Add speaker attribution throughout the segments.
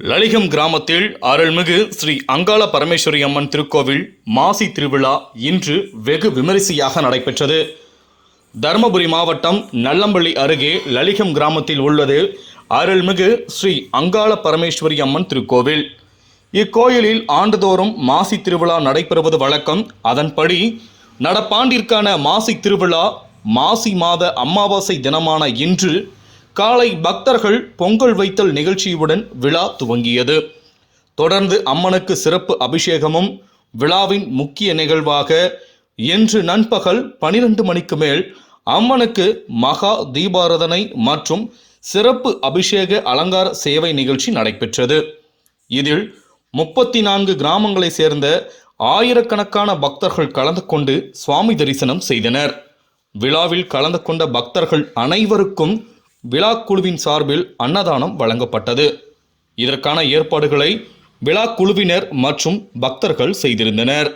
Speaker 1: லலிகம் கிராமத்தில் அருள்மிகு ஸ்ரீ அங்காள பரமேஸ்வரி அம்மன் திருக்கோவில் மாசி திருவிழா இன்று வெகு விமரிசையாக நடைபெற்றது. தருமபுரி மாவட்டம் நல்லம்பள்ளி அருகே லலிகம் கிராமத்தில் உள்ளது அருள்மிகு ஸ்ரீ அங்காள பரமேஸ்வரி அம்மன் திருக்கோவில். இக்கோயிலில் ஆண்டுதோறும் மாசி திருவிழா நடைபெறுவது வழக்கம். அதன்படி நடப்பாண்டிற்கான மாசி திருவிழா மாசி மாத அமாவாசை தினமான இன்று காலை பக்தர்கள் பொங்கல் வைத்தல் நிகழ்ச்சியுடன் விழா துவங்கியது. தொடர்ந்து அம்மனுக்கு சிறப்பு அபிஷேகமும் விழாவின் முக்கிய நிகழ்வாக இன்று நண்பகல் பனிரெண்டு மணிக்கு மேல் அம்மனுக்கு மகா தீபாராதனை மற்றும் சிறப்பு அபிஷேக அலங்கார சேவை நிகழ்ச்சி நடைபெற்றது. இதில் முப்பத்தி நான்கு கிராமங்களை சேர்ந்த ஆயிரக்கணக்கான பக்தர்கள் கலந்து கொண்டு சுவாமி தரிசனம் செய்தனர். விழாவில் கலந்து கொண்ட பக்தர்கள் அனைவருக்கும் விழாக்குழுவின் சார்பில் அன்னதானம் வழங்கப்பட்டது. இதற்கான ஏற்பாடுகளை விழாக்குழுவினர் மற்றும் பக்தர்கள் செய்திருந்தனர்.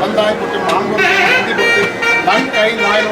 Speaker 2: ಬಂದಾಯ್ಬಿಟ್ಟು ಮಂಗಳೂರು ಬಂದ್ ಕೈ ನಾಯಿ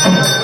Speaker 2: Thank you.